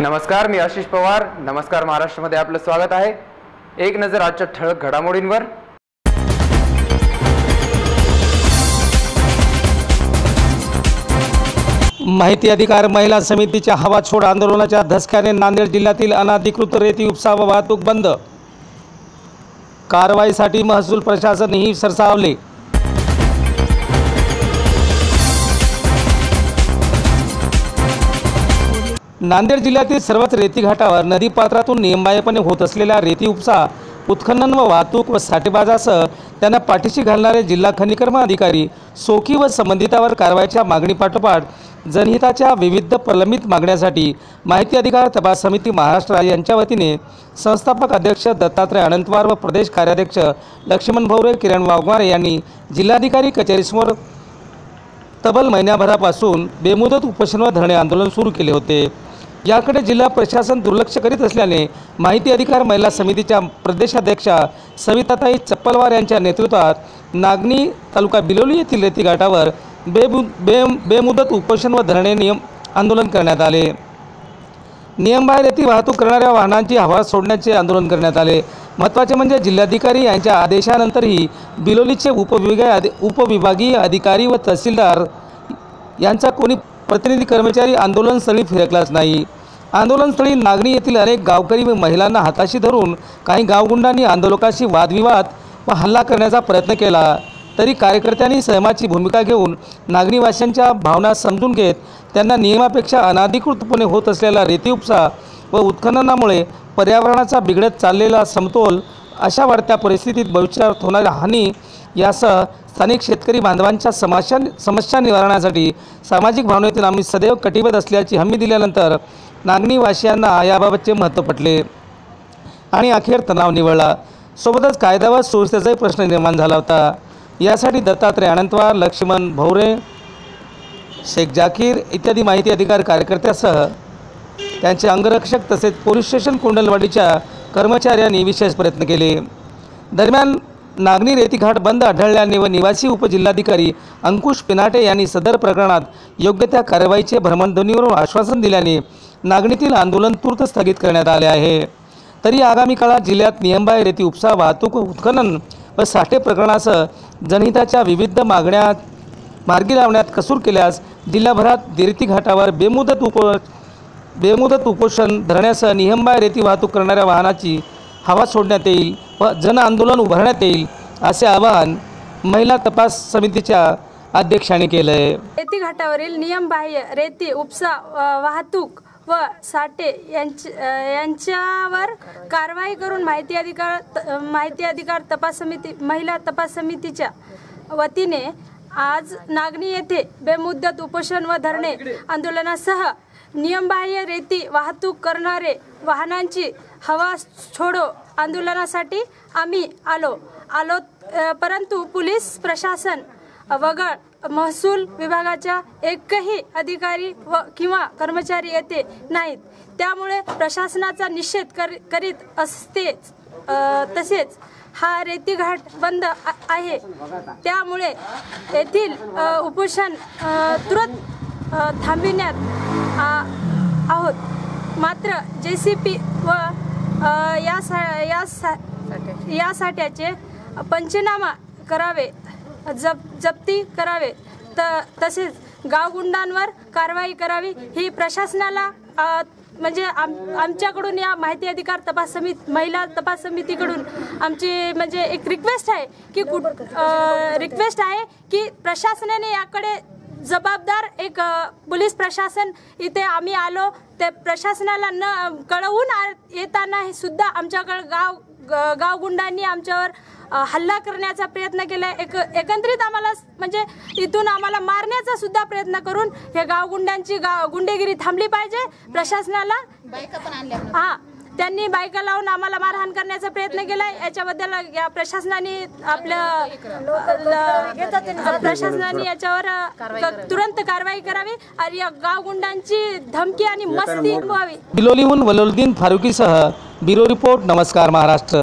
नमस्कार मी आशिष पवार. नमस्कार महाराष्ट्रामध्ये आपलं स्वागत आहे. एक नजर आजच्या ठळक घडामोडींवर. माहिती अधिकार महिला समितीच्या हवा छोड आंदोलनाच्या धसक्याने नांदेड जिल्ह्यातील अनाधिकृत रेती उपसा व वाहतूक बंद. कारवाईसाठी महसूल प्रशासनही सरसावले. नांदेड जिल्ह्यातील सर्वच रेती घाटावर नदीपात्रातून नियमबाह्यपणे होत असलेल्या रेती उपसा उत्खनन व वाहतूक व साठेबाजासह त्यांना पाठीशी घालणारे जिल्हा खनिकर्म अधिकारी सोखी व संबंधितावर कारवाईच्या मागणीपाठोपाठ जनहिताच्या विविध प्रलंबित मागण्यासाठी माहिती अधिकार तपास समिती महाराष्ट्र यांच्या वतीने संस्थापक अध्यक्ष दत्तात्रय अनंतवार व प्रदेश कार्याध्यक्ष लक्ष्मण भवरे किरण वाघमारे यांनी जिल्हाधिकारी कचेरीसमोर तब्बल महिन्याभरापासून बेमुदत उपोषण व धरणे आंदोलन सुरू केले होते. याकडे जिल्हा प्रशासन दुर्लक्ष करीत असल्याने माहिती अधिकार महिला समितीच्या प्रदेशाध्यक्षा सविताताई चप्पलवार यांच्या नेतृत्वात नागणी तालुका बिलोली येथील रेती घाटावर बे बेमुदत उपोषण व धरणे नियम आंदोलन करण्यात आले. नियमबाहेर येथे वाहतूक करणाऱ्या वाहनांची हवा सोडण्याचे आंदोलन करण्यात आले. महत्त्वाचे म्हणजे जिल्हाधिकारी यांच्या आदेशानंतरही बिलोलीचे उपविभागीय उपविभागीय अधिकारी व तहसीलदार यांचा कोणी प्रतिनिधी कर्मचारी आंदोलनस्थळी फिरकलाच नाही. आंदोलनस्थळी नागणी येथील अनेक गावकरी व महिलांना हाताशी धरून काही गावगुंडांनी आंदोलकाशी वादविवाद व हल्ला करण्याचा प्रयत्न केला. तरी कार्यकर्त्यांनी सहमाची भूमिका घेऊन नागरीवाशांच्या भावना समजून घेत त्यांना नियमापेक्षा अनाधिकृतपणे होत असलेला रेती उपसा व उत्खननामुळे पर्यावरणाचा बिघडत चाललेला समतोल अशा वाढत्या परिस्थितीत भविष्यात होणाऱ्या हानी यासह स्थानिक शेतकरी बांधवांच्या समस्या समस्या निवारणासाठी सामाजिक भावनेतून आम्ही सदैव कटिबद्ध असल्याची हमी दिल्यानंतर नागणीवासियांना याबाबतचे महत्त्व पटले. आणि अखेर तणाव निवळला. सोबतच कायदा व सुव्यवस्थेचाही प्रश्न निर्माण झाला होता. यासाठी दत्तात्रय अनंतवार लक्ष्मण भवरे शेख जाकीर इत्यादी माहिती अधिकार कार्यकर्त्यासह त्यांचे अंगरक्षक तसेच पोलीस स्टेशन कुंडलवाडीच्या कर्मचाऱ्यांनी विशेष प्रयत्न केले. दरम्यान नागनी रेतीघाट बंद आढळल्याने व निवासी उपजिल्हाधिकारी अंकुश पिनाटे यांनी सदर प्रकरणात योग्य त्या कारवाईचे भ्रमणध्वनीवरून आश्वासन दिल्याने नागणीतील आंदोलन तूर्त स्थगित करण्यात आले आहे. तरी आगामी काळात जिल्ह्यात नियमबाह्य रेती उपसा वाहतूक उत्खनन व साठे प्रकरणासह जनहिताच्या विविध मागण्या मार्गी लावण्यात कसूर केल्यास जिल्हाभरात दिरती घाटावर बेमुदत उप बेमुदत उपोषण धरण्यासह नियमबाह्य रेती वाहतूक करणाऱ्या वाहनाची हवा सोडण्यात येईल. व जन आंदोलन उभारण्यात येईल असे आवाहन महिला तपास समितीच्या अध्यक्षांनी केलं आहे रेती घाटावरील नियमबाह्य रेती उपसा अ, वाहतूक व साठे यांच अ, यांच्यावर कारवाई करून माहिती अधिकार त- माहिती अधिकार तपास समिती महिला तपास समितीच्या वतीने आज नागणी येथे बेमुद्दत उपोषण व धरणे आंदोलनासह नियमबाह्य रेती वाहतूक करणारे वाहनांची हवा छोडो आंदोलनासाठी आम्ही आलो. आलो परंतु पोलीस प्रशासन वगळ महसूल विभागाच्या एकही अधिकारी व किंवा कर्मचारी येथे नाहीत. त्यामुळे प्रशासनाचा निषेध कर करीत असतेच तसेच हा रेती घाट बंद आ- आहे. त्यामुळे येथील उपोषण तुरंत थांबविण्यात आहोत. मात्र जे सी पी व या सा या सा या साठ्याचे पंचनामा करावे जप जप्ती करावे. त तसेच गावगुंडांवर कारवाई करावी. ही प्रशासनाला म्हणजे आम आमच्याकडून या माहिती अधिकार तपास समिती महिला तपास समितीकडून आमची म्हणजे एक रिक्वेस्ट आहे की कुठ रिक्वेस्ट आहे की प्रशासनाने याकडे जबाबदार एक पोलीस प्रशासन इथे आम्ही आलो. ते प्रशासनाला न कळवून येताना हे सुद्धा आमच्याकडे गाव गावगुंडांनी आमच्यावर हल्ला करण्याचा प्रयत्न केला एक एकंदरीत आम्हाला म्हणजे इथून आम्हाला मारण्याचा सुद्धा प्रयत्न करून हे गावगुंडांची गाव गुंडेगिरी थांबली पाहिजे. प्रशासनाला हा त्यांनी बायका लावून आम्हाला मारहाण करण्याचा प्रयत्न केलाय. याच्याबद्दल या प्रशासनाने आपलं प्रशासनाने याच्यावर तुरंत कारवाई करावी आणि या गावगुंडांची धमकी आणि मस्ती व्हावी. बिलोलीहून वलोलुद्दीन फारुकीसह ब्युरो रिपोर्ट नमस्कार महाराष्ट्र.